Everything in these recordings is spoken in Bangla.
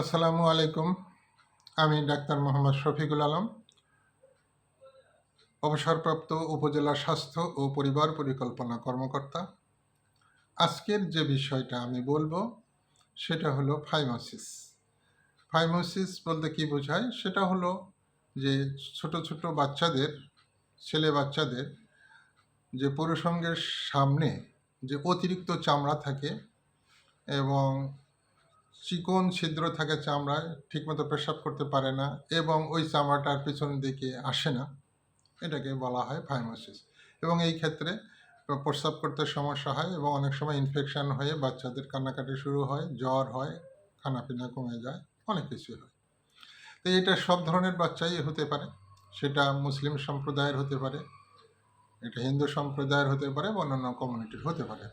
আসসালামু আলাইকুম। আমি ডাক্তার মোহাম্মদ শফিকুল আলম। অবসরপ্রাপ্ত উপজেলা স্বাস্থ্য ও পরিবার পরিকল্পনা কর্মকর্তা। আজকের যে বিষয়টা আমি বলব, সেটা হলো ফাইমোসিস। ফাইমোসিস বলতে কি বোঝায়? সেটা হলো যে ছোট ছোট বাচ্চাদের, ছেলে বাচ্চাদের যে পুরুষঙ্গের সামনে যে অতিরিক্ত চামড়া থাকে এবং চিকন ছিদ্র থাকে চামড়ায়, ঠিকমতো পেশাব করতে পারে না এবং ওই চামড়াটার পিছন দিকে আসে না। এটাকে বলা হয় ফাইমোসিস। এবং এই ক্ষেত্রে প্রস্রাব করতে সমস্যা হয় এবং অনেক সময় ইনফেকশান হয়ে বাচ্চাদের কান্নাকাটি শুরু হয়, জ্বর হয়, খানাপিনা কমে যায়, অনেক কিছু হয়। তো এটা সব ধরনের বাচ্চাই হতে পারে। সেটা মুসলিম সম্প্রদায়ের হতে পারে, এটা হিন্দু সম্প্রদায়ের হতে পারে বা অন্যান্য কমিউনিটির হতে পারে।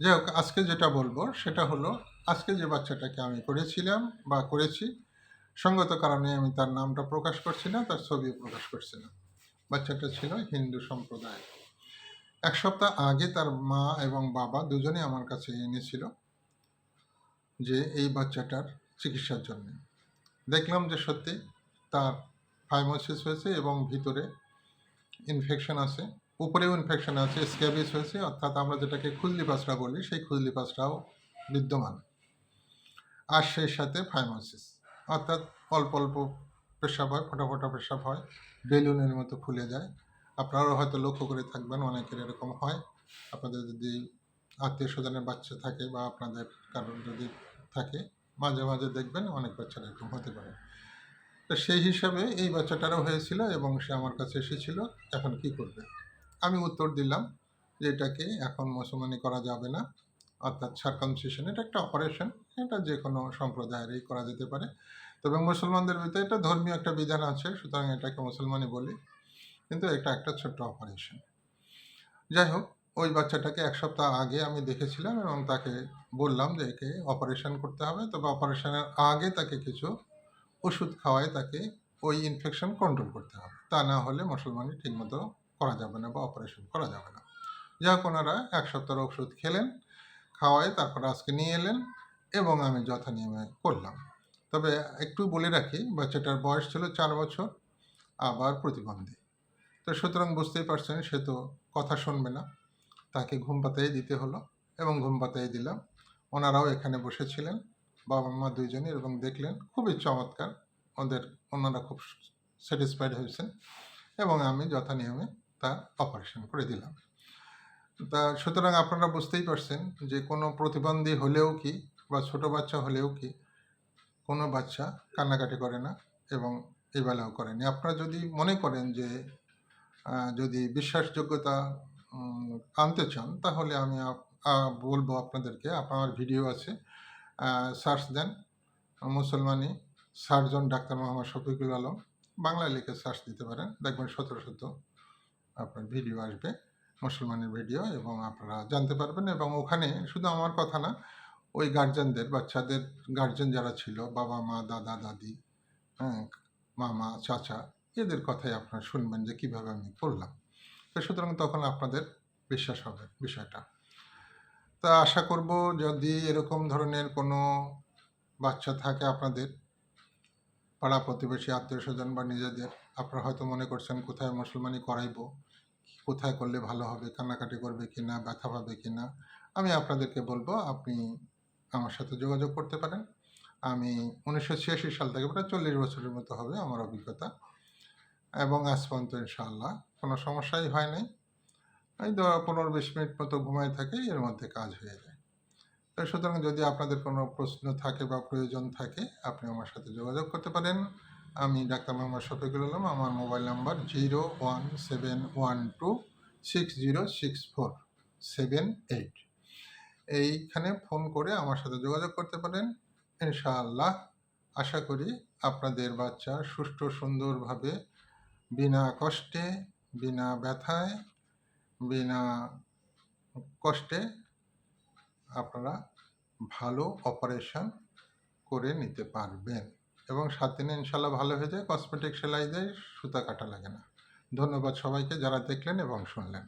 যাই হোক, আজকে যেটা বলব সেটা হলো, আজকে যে বাচ্চাটাকে আমি করেছিলাম বা করেছি, সঙ্গত কারণে আমি তার নামটা প্রকাশ করছি না, তার ছবিও প্রকাশ করছি না। বাচ্চাটা ছিল হিন্দু সম্প্রদায় এক সপ্তাহ আগে তার মা এবং বাবা দুজনে আমার কাছে এনেছিল যে এই বাচ্চাটার চিকিৎসার জন্য। দেখলাম যে সত্যি তার ফাইমোসিস হয়েছে এবং ভিতরে ইনফেকশন আছে। উপরেও ইনফেকশন আছে স্ক্যাবিস হয়েছে, অর্থাৎ আমরা যেটাকে খুজলি পাসরা বলি, সেই খুজলি পাসরাও বিদ্যমান। আর সেই সাথে ফাইমোসিস অর্থাৎ অল্প অল্প পেশাব হয়, ফোটা ফোটা পেশাব হয়, বেলুনের মতো ফুলে যায়। আপনারাও হয়তো লক্ষ্য করে থাকবেন, অনেকের এরকম হয়। আপনাদের যদি আত্মীয় স্বজনের বাচ্চা থাকে বা আপনাদের কারণ যদি থাকে, মাঝে মাঝে দেখবেন অনেক বাচ্চারা এরকম হতে পারে। তো সেই হিসাবে এই বাচ্চাটারও হয়েছিল এবং সে আমার কাছে এসেছিল, এখন কি করবে? আমি উত্তর দিলাম যে এটাকে এখন মুসলমানি করা যাবে না। অর্থাৎ সার্কামসিশন এটা একটা অপারেশন এটা যে কোনো সম্প্রদায়েরই করা যেতে পারে। তবে মুসলমানদের ভিতরে এটা ধর্মীয় একটা বিধান আছে, সুতরাং এটাকে মুসলমানি বলি। কিন্তু এটা একটা ছোট্ট অপারেশন যাই হোক, ওই বাচ্চাটাকে এক সপ্তাহ আগে আমি দেখেছিলাম এবং তাকে বললাম যে একে অপারেশন করতে হবে। তবে অপারেশনের আগে তাকে কিছু ওষুধ খাওয়ায় তাকে ওই ইনফেকশন কন্ট্রোল করতে হবে। তা না হলে মুসলমানি ঠিকমতো করা যাবে না বা অপারেশন করা যাবে না। হোক ওনারা এক সপ্তাহের ওষুধ খেলেন, খাওয়ায় তারপর আজকে নিয়ে এলেন এবং আমি যথানিয়মে করলাম। তবে একটু বলে রাখি, বাচ্চাটার বয়স ছিল চার বছর, আবার প্রতিবন্ধী। তো সুতরাং বুঝতেই পারছেন, সে তো কথা শুনবে না। তাকে ঘুম পাতাই দিতে হলো এবং ঘুম পাতাই দিলাম। ওনারাও এখানে বসেছিলেন, বাবা মা দুইজনই এবং দেখলেন, খুবই চমৎকার। ওদের, ওনারা খুব স্যাটিসফাইড হয়েছেন এবং আমি যথানিয়মে তার অপারেশন করে দিলাম। তা সুতরাং আপনারা বুঝতেই পারছেন যে কোনো প্রতিবন্ধী হলেও কি বা ছোট বাচ্চা হলেও কি কোনো বাচ্চা কান্নাকাটি করে না এবং এই বেলাও করেনি। আপনারা যদি মনে করেন যে যদি বিশ্বাসযোগ্যতা আনতে চান তাহলে আমি বলব আপনাদেরকে আপনার ভিডিও আছে সার্চ দেন, মুসলমানি সার্জন ডাক্তার মোহাম্মদ শফিকুল আলম, বাংলায় লিখে সার্চ দিতে পারেন, দেখবেন সতেরো শত আপনার ভিডিও আসবে, মুসলমানের ভিডিও এবং আপনারা জানতে পারবেন এবং ওখানে শুধু আমার কথা না, ওই গার্জেনদের বাচ্চাদের গার্জেন যারা ছিল, বাবা মা, দাদা, দাদি হ্যাঁ মামা, চাচা, এদের কথাই আপনারা শুনবেন যে কীভাবে আমি করলাম তো সুতরাং তখন আপনাদের বিশ্বাস হবে বিষয়টা। তা আশা করব যদি এরকম ধরনের কোনো বাচ্চা থাকে আপনাদের, পাড়া প্রতিবেশী, আত্মীয় স্বজন বা নিজেদের আপনারা হয়তো মনে করছেন কোথায় মুসলমানি করাইবো, কোথায় করলে ভালো হবে, কান্নাকাটি করবে কি না ব্যথা পাবে কি না আমি আপনাদেরকে বলব আপনি আমার সাথে যোগাযোগ করতে পারেন। আমি উনিশশো ছিয়াশি সাল থেকে প্রায় চল্লিশ বছরের মতো হবে আমার অভিজ্ঞতা। এবং আজ পর্যন্ত ইনশাআল্লাহ কোনো সমস্যাই হয় নাই। এই পনেরো বিশ মিনিট মতো ঘুমায় থাকে, এর মধ্যে কাজ হয়ে যায়। তো সুতরাং যদি আপনাদের কোনো প্রশ্ন থাকে বা প্রয়োজন থাকে, আপনি আমার সাথে যোগাযোগ করতে পারেন। আমি ডাক্তার মোহাম্মদ শফিকুল আলম, আমার mobile number zero one seven one two six zero six four seven eight. এইখানে ফোন করে আমার সাথে যোগাযোগ করতে পারেন। ইনশাআল্লাহ আশা করি আপনাদের বাচ্চা সুষ্ঠু সুন্দরভাবে, বিনা কষ্টে, বিনা ব্যথায়, বিনা কষ্টে আপনারা ভালো অপারেশন করে নিতে পারবেন। এবং সাত দিনে ইনশাল্লাহ ভালো হয়ে যায় কসমেটিক সেলাই দেয় সুতা কাটা লাগে না। ধন্যবাদ সবাইকে যারা দেখলেন এবং শুনলেন।